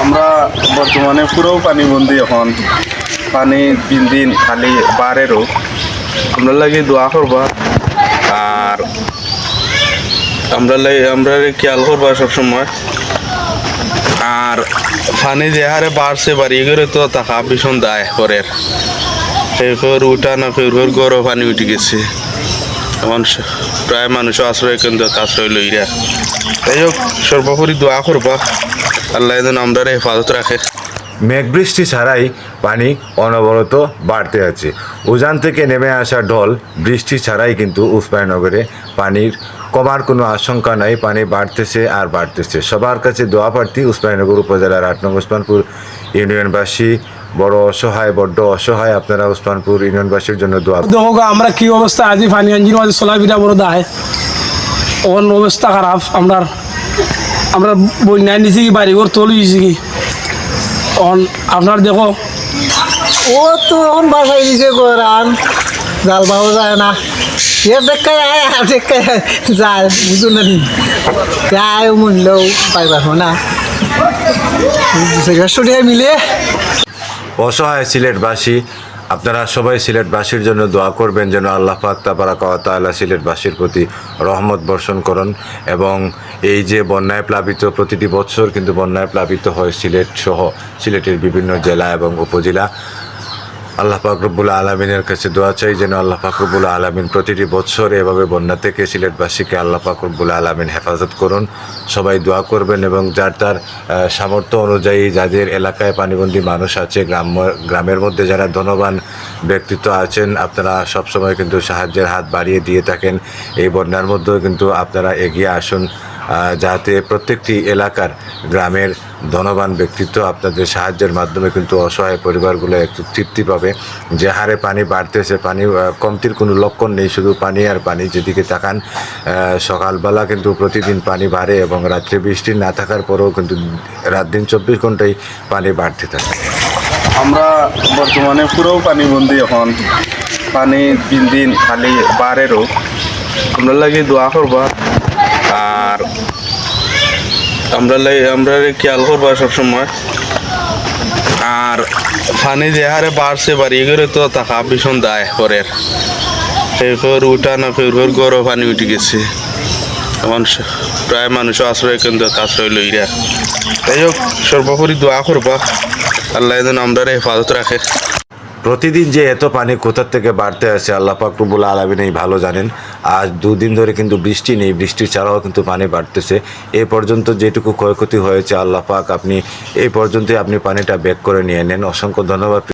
আমরা বর্তমানে পুরো পানিবন্দি এখন। পানি দিন দিন খালি বাড়েরও আমরা লাগে দোয়া করবা। আর আমরা আমরা খেয়াল করবা সবসময়। আর পানি যে হারে বাড়ছে, বাড়িয়ে করে তো টাকা ভীষণ দায় করের সেই উঠা না ফের গরম পানি উঠে গেছে। এখন প্রায় মানুষ আশ্রয় কেন্দ্র, আশ্রয় লইরা। যাই হোক সর্বোপরি দোয়া করবা। আল্লাহ যেন আমরা হেফাজত রাখে। মেঘ বৃষ্টি ছাড়াই পানি অনবরত বাড়তে আছে। উজান থেকে নেমে আসা ঢল বৃষ্টি ছাড়াই কিন্তু উসমাননগরে পানির কমার কোনো আশঙ্কা নাই। পানি বাড়তেছে আর বাড়তেছে। সবার কাছে দোয়া প্রার্থী উসমাননগর উপজেলার আট নং উসমানপুর ইউনিয়নবাসী। বড় অসহায় বড্ড অসহায় আপনারা উসমানপুর ইউনিয়নবাসীর জন্য দোয়া দেখো আমরা কি অবস্থা? আজি পানি আঞ্জির মাঝে চলাফেরা বড় দায়। ওখান অবস্থা খারাপ। আমরা আমরা বন্যায় নিছি কি বাড়ি ঘর তল হয়েছি কি? অন আপনার দেখো। ও তো এখন বাসায় দিছে কোরআন জাল বাবু যায় না। এ আয় যায় বুঝুন না নি? মূল্যও মিলে। অসহায় সিলেটবাসী আপনারা সবাই সিলেটবাসীর জন্য দোয়া করবেন যেন আল্লাহ পাক তাবারাকালা সিলেটবাসীর প্রতি রহমত বর্ষণ করুন এবং এই যে বন্যায় প্লাবিত প্রতিটি বছর কিন্তু বন্যায় প্লাবিত হয় সিলেট সহ সিলেটের বিভিন্ন জেলা এবং উপজেলা। আল্লাহ পাকরবুল আলমিনের কাছে দোয়া চাই যেন আল্লাহ পাকরবুল আলমিন প্রতিটি বছর এভাবে বন্যা থেকে সিলেটবাসীকে আল্লাহ পাকরবুল আলমিন হেফাজত করুন। সবাই দোয়া করবেন এবং যার তার সামর্থ্য অনুযায়ী যাদের এলাকায় পানিবন্দী মানুষ আছে গ্রাম গ্রামের মধ্যে যারা ধনবান ব্যক্তিত্ব আছেন, আপনারা সবসময় কিন্তু সাহায্যের হাত বাড়িয়ে দিয়ে থাকেন। এই বন্যার মধ্যেও কিন্তু আপনারা এগিয়ে আসুন। যাতে প্রত্যেকটি এলাকার গ্রামের ধনবান ব্যক্তিত্ব আপনাদের সাহায্যের মাধ্যমে কিন্তু অসহায় পরিবারগুলো একটু তৃপ্তি পাবে। যে হারে পানি বাড়তেছে, পানি কমতির কোনো লক্ষণ নেই, শুধু পানি আর পানি যেদিকে তাকান সকালবেলা কিন্তু প্রতিদিন পানি বাড়ে এবং রাত্রে বৃষ্টি না থাকার পরেও কিন্তু রাত দিন চব্বিশ ঘন্টাই পানি বাড়তে থাকে। আমরা বর্তমানে পুরো পানিবন্দি এখন। পানি দিন দিন খালি বাড়েরও আমরা লাগে দোয়া করবা। আর আমরা আমরা খেয়াল করবা সবসময়। আর পানি যে হারে বাড়ছে বাড়িয়ে করে তো টাকা ভীষণ দায় করের। সেই উঠা না, ফের গরম পানি উঠে গেছে। এখন প্রায় মানুষ আশ্রয় কেন্দ্র আশ্রয় লইরা। যাই হোক, সর্বোপরি দোয়া করবা। আল্লাহ যেন আমরা হেফাজত রাখে। প্রতিদিন যে এত পানি কোথার থেকে বাড়তে আসে, আল্লাহ রুবুল আলমিন এই ভালো জানেন। আজ দুদিন ধরে কিন্তু বৃষ্টি নেই, বৃষ্টি ছাড়াও কিন্তু পানি বাড়তেছে। এ পর্যন্ত যেটুকু ক্ষয়ক্ষতি হয়েছে, আল্লাহ পাক আপনি এই পর্যন্তই আপনি পানিটা ব্যাক করে নিয়ে নেন। অসংখ্য ধন্যবাদ।